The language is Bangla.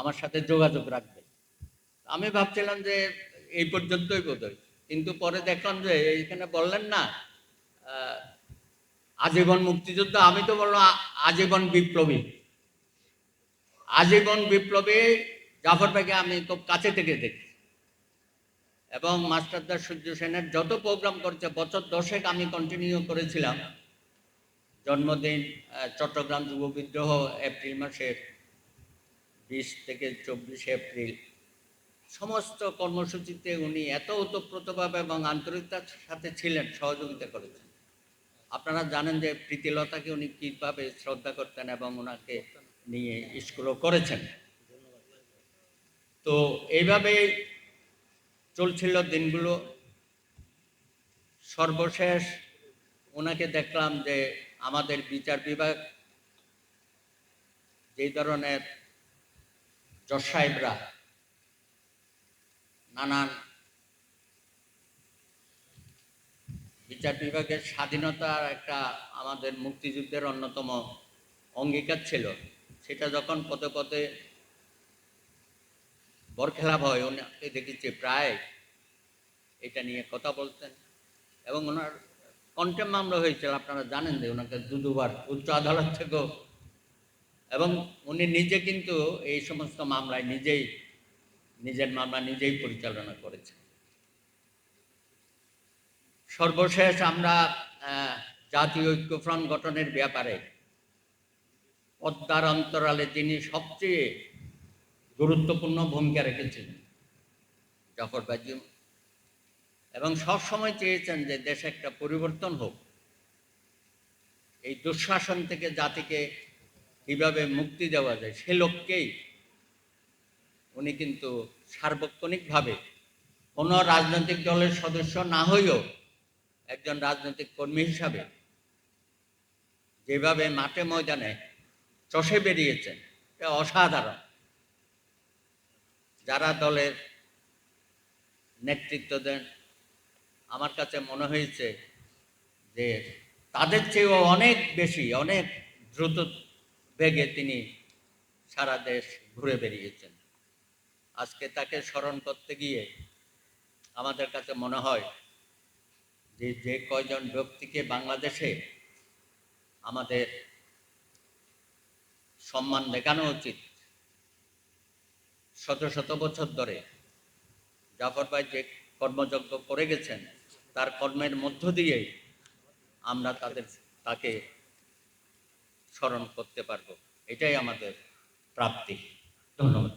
আমার সাথে যোগাযোগ রাখবে। আমি ভাবছিলাম যে এই পর্যন্তই বোধহয়। কিন্তু পরে দেখলাম যে এইখানে বললেন না আজীবন মুক্তিযুদ্ধ। আমি তো বললাম আজীবন বিপ্লবী। আজীবন বিপ্লবী, জাফর ভাইকে আমি খুব কাছে থেকে দেখি। এবং মাস্টারদার সূর্য সেনের যত প্রোগ্রাম করছে, বছর দশেক আমি কন্টিনিউ করেছিলাম। জন্মদিন চট্টগ্রাম যুব বিদ্রোহ, এপ্রিল মাসের বিশ থেকে চব্বিশে এপ্রিল। সমস্ত কর্মসূচিতে উনি এত ওতপ্রোতভাবে এবং আন্তরিকতার সাথে ছিলেন, সহযোগিতা করেছেন। আপনারা জানেন যে প্রীতিলতাকে উনি কীভাবে শ্রদ্ধা করতেন এবং ওনাকে নিয়ে স্কুলও করেছেন। তো এইভাবে চলছিল দিনগুলো। সর্বশেষ ওনাকে দেখলাম যে আমাদের বিচার বিভাগ যেই ধরনের জজ সাহেবরা, নানান বিচার বিভাগের স্বাধীনতার একটা আমাদের মুক্তিযুদ্ধের অন্যতম অঙ্গীকার ছিল। সেটা যখন পদে পদে বরখেলাপ হয় ওনাকে দেখেছি প্রায় এটা নিয়ে কথা বলতেন এবং ওনার কন্টেম মামলা হয়েছিল, আপনারা জানেন যে ওনাকে দু দুবার উচ্চ আদালত থেকেও এবং উনি নিজে কিন্তু এই সমস্ত মামলায় নিজেই, নিজের মামলা নিজেই পরিচালনা করেছেন। সর্বশেষ আমরা জাতীয় ঐক্যফ্রন্ট গঠনের ব্যাপারে, পদ্মার অন্তরালে তিনি সবচেয়ে গুরুত্বপূর্ণ ভূমিকা রেখেছিলেন জাফর বাজি। এবং সবসময় চেয়েছেন যে দেশে একটা পরিবর্তন হোক। এই দুঃশাসন থেকে জাতিকে কীভাবে মুক্তি দেওয়া যায়? সে লক্ষ্যেই উনি কিন্তু সার্বক্ষণিকভাবে কোনো রাজনৈতিক দলের সদস্য না হয়েও একজন রাজনৈতিক কর্মী হিসাবে যেভাবে মাঠে ময়দানে চষে বেরিয়েছেন, এটা অসাধারণ। যারা দলের নেতৃত্ব দেন, আমার কাছে মনে হয়েছে যে তাদের চেয়েও অনেক বেশি, অনেক দ্রুত বেগে তিনি সারা দেশ ঘুরে বেরিয়েছেন। আজকে তাকে স্মরণ করতে গিয়ে আমাদের কাছে মনে হয় যে যে কয়জন ব্যক্তিকে বাংলাদেশে আমাদের সম্মান দেখানো উচিত, শত শত বছর ধরে জাফর ভাই যে কর্মযজ্ঞ করে গেছেন, তার কর্মের মধ্য দিয়েই আমরা তাদের, তাকে স্মরণ করতে পারব। এটাই আমাদের প্রাপ্তি। ধন্যবাদ।